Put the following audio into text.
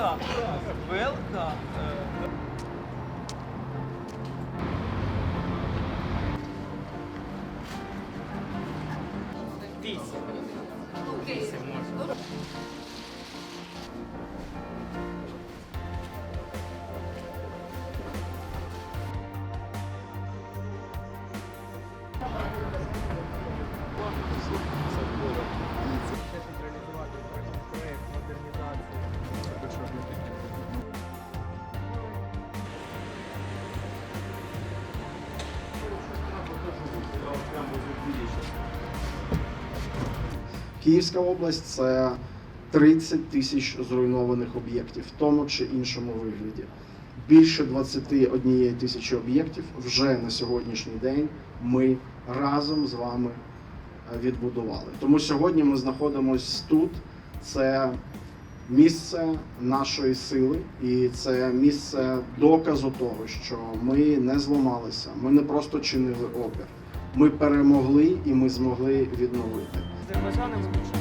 Welcome! Welcome! Peace. Київська область це 30 тисяч зруйнованих об'єктів в тому чи іншому вигляді. Більше 21 тисячі об'єктів вже на сьогоднішній день ми разом з вами е, відбудували. Тому сьогодні ми знаходимося тут. Це місце нашої сили, і це місце доказу того, що ми не зламалися, ми не просто чинили опір. Ми перемогли і ми змогли відновити. Азербайджаном